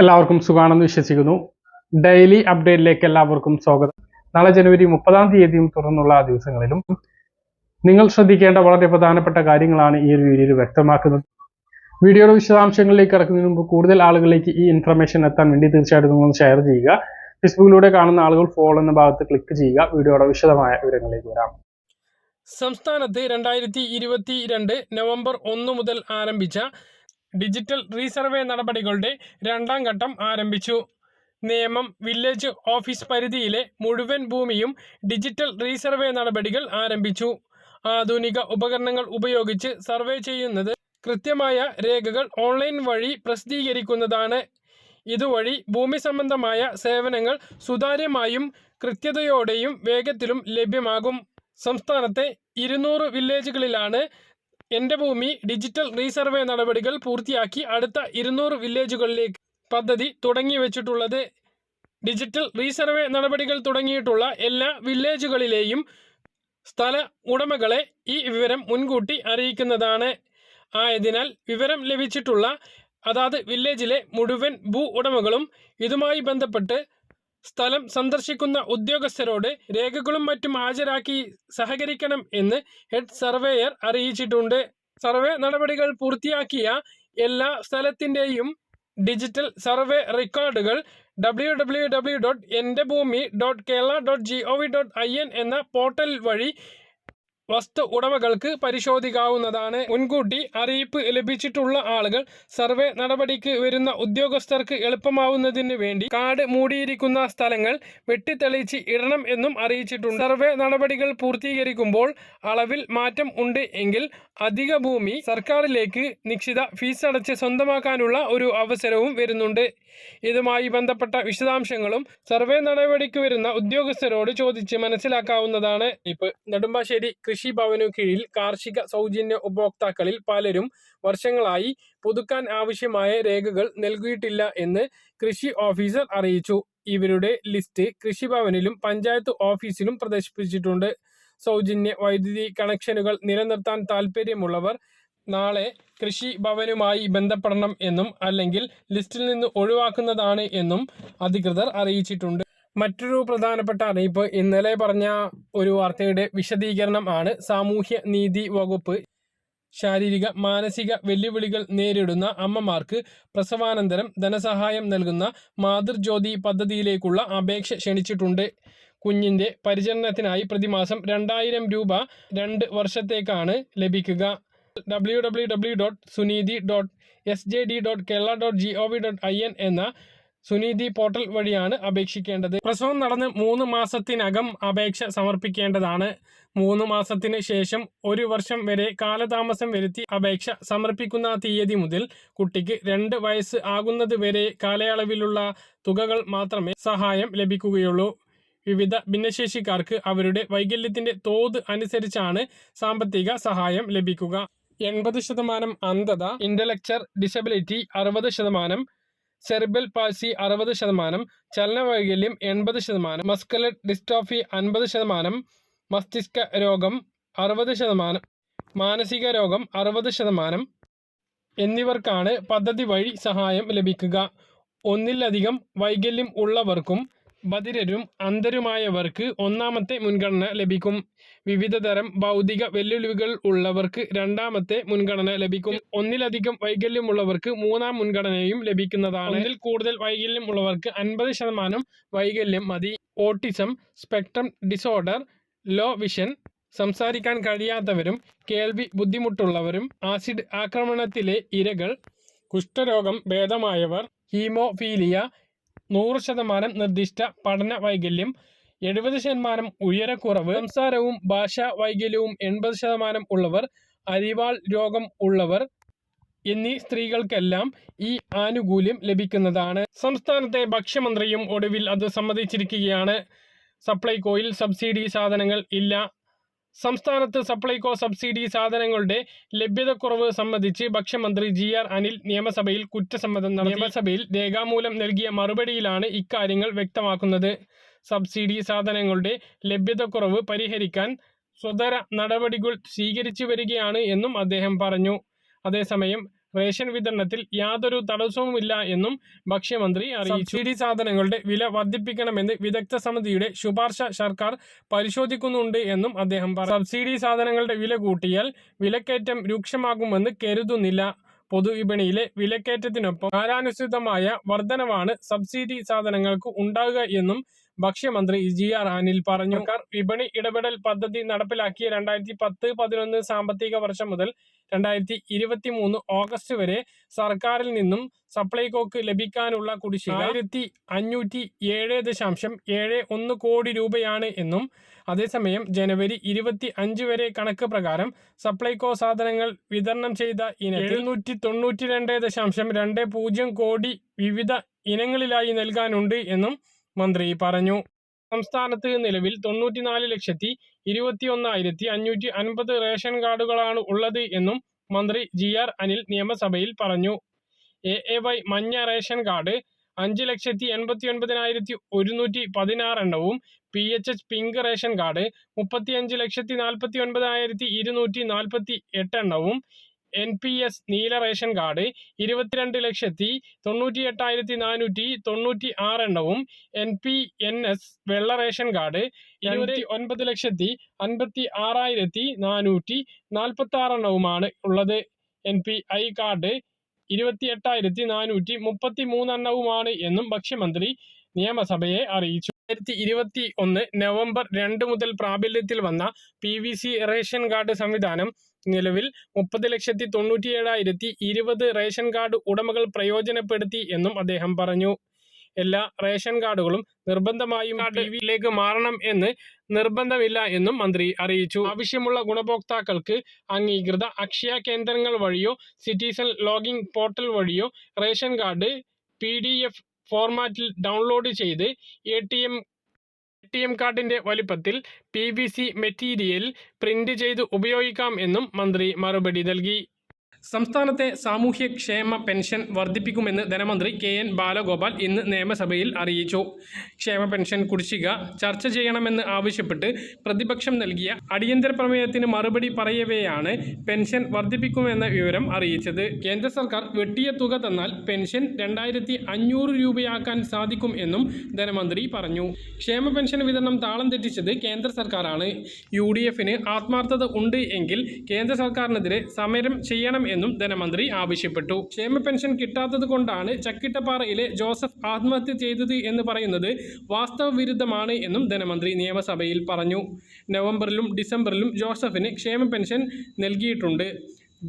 എല്ലാവർക്കും സുഖാണെന്ന് വിശ്വസിക്കുന്നു. ഡെയിലി അപ്ഡേറ്റിലേക്ക് എല്ലാവർക്കും സ്വാഗതം. നാളെ ജനുവരി മുപ്പതാം തീയതിയും തുറന്നുള്ള ദിവസങ്ങളിലും നിങ്ങൾ ശ്രദ്ധിക്കേണ്ട വളരെ പ്രധാനപ്പെട്ട കാര്യങ്ങളാണ് ഈ ഒരു വീഡിയോയിൽ വ്യക്തമാക്കുന്നത്. വീഡിയോയുടെ വിശദാംശങ്ങളിലേക്ക് കടക്കുന്നതിന് മുമ്പ് കൂടുതൽ ആളുകളിലേക്ക് ഈ ഇൻഫർമേഷൻ എത്താൻ വേണ്ടി തീർച്ചയായിട്ടും നിങ്ങൾ ഷെയർ ചെയ്യുക. ഫേസ്ബുക്കിലൂടെ കാണുന്ന ആളുകൾ ഫോളോ എന്ന ഭാഗത്ത് ക്ലിക്ക് ചെയ്യുക. വീഡിയോയുടെ വിശദമായ വിവരങ്ങളിലേക്ക് വരാം. സംസ്ഥാനത്ത് രണ്ടായിരത്തി ഇരുപത്തി രണ്ട് നവംബർ ഒന്ന് മുതൽ ആരംഭിച്ച ഡിജിറ്റൽ റീസർവേ നടപടികളുടെ രണ്ടാം ഘട്ടം ആരംഭിച്ചു. നിയമം വില്ലേജ് ഓഫീസ് പരിധിയിലെ മുഴുവൻ ഭൂമിയും ഡിജിറ്റൽ റീസർവേ നടപടികൾ ആരംഭിച്ചു. ആധുനിക ഉപകരണങ്ങൾ ഉപയോഗിച്ച് സർവേ ചെയ്യുന്നത് കൃത്യമായ രേഖകൾ ഓൺലൈൻ വഴി പ്രസിദ്ധീകരിക്കുന്നതാണ്. ഇതുവഴി ഭൂമി സംബന്ധമായ സേവനങ്ങൾ സുതാര്യമായും കൃത്യതയോടെയും വേഗത്തിലും ലഭ്യമാകും. സംസ്ഥാനത്തെ ഇരുന്നൂറ് വില്ലേജുകളിലാണ് എന്റെ ഭൂമി ഡിജിറ്റൽ റീസർവേ നടപടികൾ പൂർത്തിയാക്കി അടുത്ത ഇരുന്നൂറ് വില്ലേജുകളിലേക്ക്. പദ്ധതി തുടങ്ങി വെച്ചിട്ടുള്ളത് ഡിജിറ്റൽ റീസർവേ നടപടികൾ തുടങ്ങിയിട്ടുള്ള എല്ലാ വില്ലേജുകളിലെയും സ്ഥല ഉടമകളെ ഈ വിവരം മുൻകൂട്ടി അറിയിക്കുന്നതാണ്. ആയതിനാൽ വിവരം ലഭിച്ചിട്ടുള്ള അതാത് വില്ലേജിലെ മുഴുവൻ ഭൂ ഉടമകളും ഇതുമായി ബന്ധപ്പെട്ട് സ്ഥലം സന്ദർശിക്കുന്ന ഉദ്യോഗസ്ഥരോട് രേഖകളും മറ്റും ഹാജരാക്കി സഹകരിക്കണം എന്ന് ഹെഡ് സർവേയർ അറിയിച്ചിട്ടുണ്ട്. സർവേ നടപടികൾ പൂർത്തിയാക്കിയ എല്ലാ സ്ഥലത്തിന്റെയും ഡിജിറ്റൽ സർവേ റെക്കോർഡുകൾ ഡബ്ല്യു ഡബ്ല്യു ഡബ്ല്യു ഡോട്ട് എന്റെ ഭൂമി dot Kerala dot G O V dot I N എന്ന പോർട്ടൽ വഴി വസ്തു ഉടമകൾക്ക് പരിശോധിക്കാവുന്നതാണ്. മുൻകൂട്ടി അറിയിപ്പ് ലഭിച്ചിട്ടുള്ള ആളുകൾ സർവേ നടപടിക്ക് വരുന്ന ഉദ്യോഗസ്ഥർക്ക് എളുപ്പമാവുന്നതിന് വേണ്ടി കാട് മൂടിയിരിക്കുന്ന സ്ഥലങ്ങൾ വെട്ടിത്തെളിച്ച് ഇടണം എന്നും അറിയിച്ചിട്ടുണ്ട്. സർവേ നടപടികൾ പൂർത്തീകരിക്കുമ്പോൾ അളവിൽ മാറ്റം ഉണ്ട് എങ്കിൽ അധിക ഭൂമി സർക്കാരിലേക്ക് നിശ്ചിത ഫീസ് അടച്ച് സ്വന്തമാക്കാനുള്ള ഒരു അവസരവും വരുന്നുണ്ട്. ഇതുമായി ബന്ധപ്പെട്ട വിശദാംശങ്ങളും സർവേ നടപടിക്ക് വരുന്ന ഉദ്യോഗസ്ഥരോട് ചോദിച്ച് മനസ്സിലാക്കാവുന്നതാണ്. ഇപ്പൊ നെടുമ്പാശ്ശേരി കൃഷി ഭവനു കീഴിൽ കാർഷിക സൗജന്യ ഉപഭോക്താക്കളിൽ പലരും വർഷങ്ങളായി പുതുക്കാൻ ആവശ്യമായ രേഖകൾ നൽകിയിട്ടില്ല എന്ന് കൃഷി ഓഫീസർ അറിയിച്ചു. ഇവരുടെ ലിസ്റ്റ് കൃഷിഭവനിലും പഞ്ചായത്ത് ഓഫീസിലും പ്രദർശിപ്പിച്ചിട്ടുണ്ട്. സൗജന്യ വൈദ്യുതി കണക്ഷനുകൾ നിലനിർത്താൻ താൽപ്പര്യമുള്ളവർ നാളെ കൃഷി ഭവനുമായി ബന്ധപ്പെടണം എന്നും അല്ലെങ്കിൽ ലിസ്റ്റിൽ നിന്ന് ഒഴിവാക്കുന്നതാണ് എന്നും അധികൃതർ അറിയിച്ചിട്ടുണ്ട്. മറ്റൊരു പ്രധാനപ്പെട്ട അറിയിപ്പ്. ഇന്നലെ പറഞ്ഞ ഒരു വാർത്തയുടെ വിശദീകരണം ആണ്. സാമൂഹ്യ നീതി വകുപ്പ് ശാരീരിക മാനസിക വെല്ലുവിളികൾ നേരിടുന്ന അമ്മമാർക്ക് പ്രസവാനന്തരം ധനസഹായം നൽകുന്ന മാതൃജ്യോതി പദ്ധതിയിലേക്കുള്ള അപേക്ഷ ക്ഷണിച്ചിട്ടുണ്ട്. കുഞ്ഞിന്റെ പരിചരണത്തിനായി പ്രതിമാസം രണ്ടായിരം രൂപ രണ്ട് വർഷത്തേക്കാണ് ലഭിക്കുക. W W W dot Suneethi dot S J D dot Kerala dot G O V dot I N എന്ന സുനീതി പോർട്ടൽ വഴിയാണ് അപേക്ഷിക്കേണ്ടത്. പ്രസവം നടന്ന് മൂന്ന് മാസത്തിനകം അപേക്ഷ സമർപ്പിക്കേണ്ടതാണ്. മൂന്ന് മാസത്തിന് ശേഷം ഒരു വർഷം വരെ കാലതാമസം വരുത്തി അപേക്ഷ സമർപ്പിക്കുന്ന തീയതി മുതൽ കുട്ടിക്ക് രണ്ട് വയസ്സ് ആകുന്നത് വരെ കാലയളവിലുള്ള തുകകൾ മാത്രമേ സഹായം ലഭിക്കുകയുള്ളൂ. വിവിധ ഭിന്നശേഷിക്കാർക്ക് അവരുടെ വൈകല്യത്തിന്റെ തോത് അനുസരിച്ചാണ് സാമ്പത്തിക സഹായം ലഭിക്കുക. എൺപത് ശതമാനം അന്ധത ഇന്റലക്ചർ ഡിസബിലിറ്റി അറുപത് ശതമാനം സെറിബൽ പാൽസി അറുപത് ശതമാനം ചലനവൈകല്യം എൺപത് ശതമാനം മസ്കുലർ ഡിസ്ട്രോഫി അൻപത് ശതമാനം മസ്തിഷ്ക രോഗം അറുപത് ശതമാനം മാനസിക രോഗം അറുപത് ശതമാനം എന്നിവർക്കാണ് പദ്ധതി വഴി സഹായം ലഭിക്കുക. ഒന്നിലധികം വൈകല്യം ഉള്ളവർക്കും ബധിരരും അന്ധരുമായവർക്ക് ഒന്നാമത്തെ മുൻഗണന ലഭിക്കും. വിവിധതരം ഭൗതിക വെല്ലുവിളികൾ ഉള്ളവർക്ക് രണ്ടാമത്തെ മുൻഗണന ലഭിക്കും. ഒന്നിലധികം വൈകല്യമുള്ളവർക്ക് മൂന്നാം മുൻഗണനയും ലഭിക്കുന്നതാണ്. ഇതിൽ കൂടുതൽ വൈകല്യമുള്ളവർക്ക് അൻപത് ശതമാനം വൈകല്യം മതി. Autism spectrum disorder low vision സംസാരിക്കാൻ കഴിയാത്തവരും കേൾവി ബുദ്ധിമുട്ടുള്ളവരും ആസിഡ് ആക്രമണത്തിലെ ഇരകൾ കുഷ്ഠരോഗം ഭേദമായവർ ഹീമോഫീലിയ നൂറ് ശതമാനം നിർദ്ദിഷ്ട പഠന വൈകല്യം എഴുപത് ശതമാനം ഉയരക്കുറവ് സംസാരവും ഭാഷാ വൈകല്യവും എൺപത് ശതമാനം ഉള്ളവർ അരിവാൾ രോഗം ഉള്ളവർ എന്നീ സ്ത്രീകൾക്കെല്ലാം ഈ ആനുകൂല്യം ലഭിക്കുന്നതാണ്. സംസ്ഥാനത്തെ ഭക്ഷ്യമന്ത്രിയും ഒടുവിൽ അത് സമ്മതിച്ചിരിക്കുകയാണ്. സപ്ലൈകോയിൽ സബ്സിഡി സാധനങ്ങൾ ഇല്ല. സംസ്ഥാനത്ത് സപ്ലൈകോ സബ്സിഡി സാധനങ്ങളുടെ ലഭ്യതക്കുറവ് സംബന്ധിച്ച് ഭക്ഷ്യമന്ത്രി ജി ആർ അനിൽ നിയമസഭയിൽ കുറ്റസമ്മതം നിയമസഭയിൽ രേഖാമൂലം നൽകിയ മറുപടിയിലാണ് ഇക്കാര്യങ്ങൾ വ്യക്തമാക്കുന്നത്. സബ്സിഡി സാധനങ്ങളുടെ ലഭ്യതക്കുറവ് പരിഹരിക്കാൻ സ്വതര നടപടികൾ സ്വീകരിച്ചു വരികയാണ് എന്നും അദ്ദേഹം പറഞ്ഞു. അതേസമയം റേഷൻ വിതരണത്തിൽ യാതൊരു തടസ്സവുമില്ല എന്നും ഭക്ഷ്യമന്ത്രി അറിയിച്ചു. സബ്സിഡി സാധനങ്ങളുടെ വില വർദ്ധിപ്പിക്കണമെന്ന് വിദഗ്ധ സമിതിയുടെ ശുപാർശ സർക്കാർ പരിശോധിക്കുന്നുണ്ട് എന്നും അദ്ദേഹം പറഞ്ഞു സബ്സിഡി സാധനങ്ങളുടെ വില കൂട്ടിയാൽ വിലക്കയറ്റം രൂക്ഷമാകുമെന്ന് കരുതുന്നില്ല. പൊതുവിപണിയിലെ വിലക്കയറ്റത്തിനൊപ്പം കാലാനുസൃതമായ വർധനവാണ് സബ്സിഡി സാധനങ്ങൾക്ക് ഉണ്ടാകുക എന്നും ഭക്ഷ്യമന്ത്രി ജി ആർ അനിൽ പറഞ്ഞു സർക്കാർ വിപണി ഇടപെടൽ പദ്ധതി നടപ്പിലാക്കിയ രണ്ടായിരത്തി പത്ത് പതിനൊന്ന് സാമ്പത്തിക വർഷം മുതൽ രണ്ടായിരത്തി ഇരുപത്തി മൂന്ന് ഓഗസ്റ്റ് വരെ സർക്കാരിൽ നിന്നും സപ്ലൈകോക്ക് ലഭിക്കാനുള്ള കുടിശ്ശിക ആയിരത്തി അഞ്ഞൂറ്റി ഏഴ് ദശാംശം ഏഴ് ഒന്ന് കോടി രൂപയാണ് എന്നും അതേസമയം ജനുവരി ഇരുപത്തി അഞ്ച് വരെ കണക്ക് പ്രകാരം സപ്ലൈകോ സാധനങ്ങൾ വിതരണം ചെയ്ത ഇനത്തിൽ എഴുന്നൂറ്റി തൊണ്ണൂറ്റി രണ്ട് ദശാംശം രണ്ട് പൂജ്യം കോടി വിവിധ ഇനങ്ങളിലായി നൽകാനുണ്ട് എന്നും മന്ത്രി പറഞ്ഞു. സംസ്ഥാനത്ത് നിലവിൽ തൊണ്ണൂറ്റിനാല് ലക്ഷത്തി ഇരുപത്തി ഒന്നായിരത്തി അഞ്ഞൂറ്റി അൻപത് റേഷൻ കാർഡുകളാണ് ഉള്ളത് എന്നും മന്ത്രി ജി ആർ അനിൽ നിയമസഭയിൽ പറഞ്ഞു. എ എ വൈ മഞ്ഞ റേഷൻ കാർഡ് അഞ്ച് ലക്ഷത്തി എൺപത്തി ഒൻപതിനായിരത്തി ഒരുന്നൂറ്റി പതിനാറ് എണ്ണവും P H H pink ration card മുപ്പത്തിയഞ്ച് ലക്ഷത്തി നാൽപ്പത്തി ഒൻപതിനായിരത്തി ഇരുന്നൂറ്റി നാൽപ്പത്തി എട്ട് എണ്ണവും എൻ പി എസ് നീല റേഷൻ കാർഡ് ഇരുപത്തിരണ്ട് ലക്ഷത്തി തൊണ്ണൂറ്റി എട്ടായിരത്തി നാനൂറ്റി തൊണ്ണൂറ്റി ആറ് എണ്ണവും എൻ പി എൻ എസ് വെള്ള റേഷൻ കാർഡ് ഇരുപത്തി ഒൻപത് ലക്ഷത്തി അൻപത്തി ആറായിരത്തി നാനൂറ്റി നാൽപ്പത്തി ആറ് എണ്ണവുമാണ് ഉള്ളത്. എൻ പി ഐ കാർഡ് ഇരുപത്തി എട്ടായിരത്തി നാനൂറ്റി മുപ്പത്തി മൂന്നെണ്ണവുമാണ് എന്നും ഭക്ഷ്യമന്ത്രി നിയമസഭയെ അറിയിച്ചു. രണ്ടായിരത്തി ഇരുപത്തി ഒന്ന് നവംബർ രണ്ട് മുതൽ പ്രാബല്യത്തിൽ വന്ന P V C ration card സംവിധാനം നിലവിൽ മുപ്പത് ലക്ഷത്തി തൊണ്ണൂറ്റി ഏഴായിരത്തി ഇരുപത് റേഷൻ കാർഡ് ഉടമകൾ പ്രയോജനപ്പെടുത്തി എന്നും അദ്ദേഹം പറഞ്ഞു. എല്ലാ റേഷൻ കാർഡുകളും നിർബന്ധമായും ഡിവിയിലേക്ക് മാറണം എന്ന് നിർബന്ധമില്ല എന്നും മന്ത്രി അറിയിച്ചു. ആവശ്യമുള്ള ഗുണഭോക്താക്കൾക്ക് അംഗീകൃത അക്ഷയ കേന്ദ്രങ്ങൾ വഴിയോ സിറ്റിസൺ ലോഗിൻ പോർട്ടൽ വഴിയോ ration card P D F ഫോർമാറ്റിൽ ഡൗൺലോഡ് ചെയ്ത് എ ടി എം കാർഡിന്റെ വലിപ്പത്തിൽ പി മെറ്റീരിയൽ പ്രിന്റ് ചെയ്ത് ഉപയോഗിക്കാം എന്നും മന്ത്രി മറുപടി നൽകി. സംസ്ഥാനത്തെ സാമൂഹ്യക്ഷേമ പെൻഷൻ വർദ്ധിപ്പിക്കുമെന്ന് ധനമന്ത്രി കെ എൻ ബാലഗോപാൽ ഇന്ന് നിയമസഭയിൽ അറിയിച്ചു. ക്ഷേമ പെൻഷൻ കുടിശ്ശിക ചർച്ച ചെയ്യണമെന്ന് ആവശ്യപ്പെട്ട് പ്രതിപക്ഷം നൽകിയ അടിയന്തര പ്രമേയത്തിന് മറുപടി പറയവെയാണ് പെൻഷൻ വർദ്ധിപ്പിക്കുമെന്ന വിവരം അറിയിച്ചത്. കേന്ദ്ര സർക്കാർ വെട്ടിയ തുക തന്നാൽ പെൻഷൻ രണ്ടായിരത്തി അഞ്ഞൂറ് രൂപയാക്കാൻ സാധിക്കും എന്നും ധനമന്ത്രി പറഞ്ഞു. ക്ഷേമ പെൻഷൻ വിതരണം താളം തെറ്റിച്ചത് കേന്ദ്ര സർക്കാരാണ്. യു ഡി എഫിന് ആത്മാർത്ഥത ഉണ്ട് എങ്കിൽ കേന്ദ്ര സർക്കാരിനെതിരെ സമരം ചെയ്യണം എന്നും ധനമന്ത്രി ആവശ്യപ്പെട്ടു. ക്ഷേമ പെൻഷൻ കിട്ടാത്തത് കൊണ്ടാണ് ചക്കിട്ടപ്പാറയിലെ ജോസഫ് ആത്മഹത്യ ചെയ്തത് എന്ന് പറയുന്നത് വാസ്തവ വിരുദ്ധമാണ് എന്നും ധനമന്ത്രി നിയമസഭയിൽ പറഞ്ഞു. നവംബറിലും ഡിസംബറിലും ജോസഫിന് ക്ഷേമ പെൻഷൻ നൽകിയിട്ടുണ്ട്.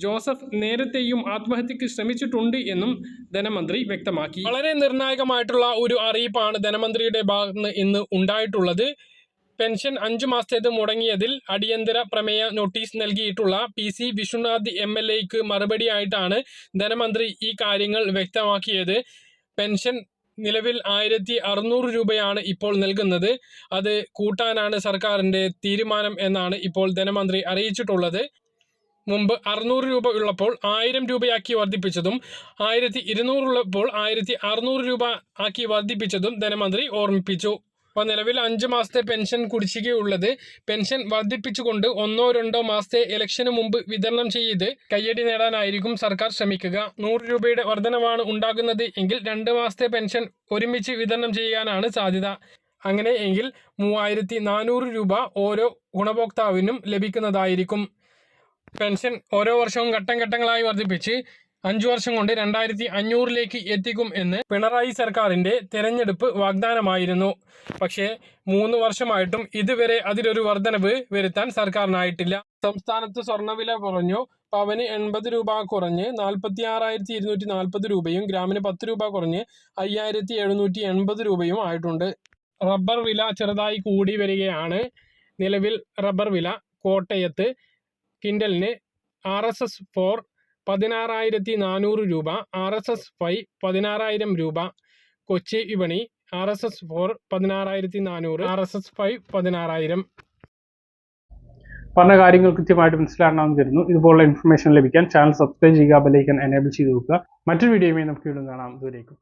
ജോസഫ് നേരത്തെയും ആത്മഹത്യക്ക് ശ്രമിച്ചിട്ടുണ്ട് എന്നും ധനമന്ത്രി വ്യക്തമാക്കി. വളരെ നിർണായകമായിട്ടുള്ള ഒരു അറിയിപ്പാണ് ധനമന്ത്രിയുടെ ഭാഗത്ത് നിന്ന് ഇന്ന് ഉണ്ടായിട്ടുള്ളത്. പെൻഷൻ അഞ്ചു മാസത്തേത് മുടങ്ങിയതിൽ അടിയന്തര പ്രമേയ നോട്ടീസ് നൽകിയിട്ടുള്ള P C Vishwanath M L എക്ക് മറുപടിയായിട്ടാണ് ധനമന്ത്രി ഈ കാര്യങ്ങൾ വ്യക്തമാക്കിയത്. പെൻഷൻ നിലവിൽ ആയിരത്തി അറുന്നൂറ് രൂപയാണ് ഇപ്പോൾ നൽകുന്നത്. അത് കൂട്ടാനാണ് സർക്കാരിന്റെ തീരുമാനം എന്നാണ് ഇപ്പോൾ ധനമന്ത്രി അറിയിച്ചിട്ടുള്ളത്. മുമ്പ് അറുന്നൂറ് രൂപ ഉള്ളപ്പോൾ ആയിരം രൂപയാക്കി വർദ്ധിപ്പിച്ചതും ആയിരത്തി ഇരുന്നൂറുള്ളപ്പോൾ ആയിരത്തി അറുന്നൂറ് രൂപ ആക്കി വർദ്ധിപ്പിച്ചതും ധനമന്ത്രി ഓർമ്മിപ്പിച്ചു. അപ്പോൾ നിലവിൽ അഞ്ച് മാസത്തെ പെൻഷൻ കുടിശ്ശികയുള്ളത്. പെൻഷൻ വർദ്ധിപ്പിച്ചുകൊണ്ട് ഒന്നോ രണ്ടോ മാസത്തെ ഇലക്ഷന് മുമ്പ് വിതരണം ചെയ്ത് കയ്യടി നേടാനായിരിക്കും സർക്കാർ ശ്രമിക്കുക. നൂറ് രൂപയുടെ വർധനവാണ് ഉണ്ടാകുന്നത് എങ്കിൽ രണ്ട് മാസത്തെ പെൻഷൻ ഒരുമിച്ച് വിതരണം ചെയ്യാനാണ് സാധ്യത. അങ്ങനെ എങ്കിൽ മൂവായിരത്തി നാനൂറ് രൂപ ഓരോ ഗുണഭോക്താവിനും ലഭിക്കുന്നതായിരിക്കും. പെൻഷൻ ഓരോ വർഷവും ഘട്ടം ഘട്ടങ്ങളായി വർദ്ധിപ്പിച്ച് അഞ്ചു വർഷം കൊണ്ട് രണ്ടായിരത്തി അഞ്ഞൂറിലേക്ക് എത്തിക്കും എന്ന് പിണറായി സർക്കാരിന്റെ തെരഞ്ഞെടുപ്പ് വാഗ്ദാനമായിരുന്നു. പക്ഷേ മൂന്ന് വർഷമായിട്ടും ഇതുവരെ അതിലൊരു വർധനവ് വരുത്താൻ സർക്കാരിനായിട്ടില്ല. സംസ്ഥാനത്ത് സ്വർണവില കുറഞ്ഞു. പവന് എൺപത് രൂപ കുറഞ്ഞ് നാൽപ്പത്തി ആറായിരത്തി ഇരുന്നൂറ്റി നാൽപ്പത് രൂപയും ഗ്രാമിന് പത്ത് രൂപ കുറഞ്ഞ് അയ്യായിരത്തി എഴുന്നൂറ്റി എൺപത് രൂപയും ആയിട്ടുണ്ട്. റബ്ബർ വില ചെറുതായി കൂടി വരികയാണ്. നിലവിൽ റബ്ബർ വില കോട്ടയത്ത് കിൻഡലിന് ആർ എസ് എസ് ഫോർ പതിനാറായിരത്തി നാനൂറ് രൂപ ആർ എസ് എസ് ഫൈവ് പതിനാറായിരം രൂപ കൊച്ചി വിപണി ആർ എസ് എസ് ഫോർ പതിനാറായിരത്തി നാനൂറ് ആർ എസ് എസ് ഫൈവ് പതിനാറായിരം. പറഞ്ഞ കാര്യങ്ങൾ കൃത്യമായിട്ട് മനസ്സിലാക്കണമെന്ന് കരുതുന്നു. ഇതുപോലുള്ള ഇൻഫർമേഷൻ ലഭിക്കാൻ ചാനൽ സബ്സ്ക്രൈബ് ചെയ്യുക ബെലൈക്കൻ എനേബിൾ ചെയ്ത് വെക്കുക. മറ്റൊരു വീഡിയോയുമായി നമുക്ക് വീണ്ടും കാണാം. ദൂരേക്കും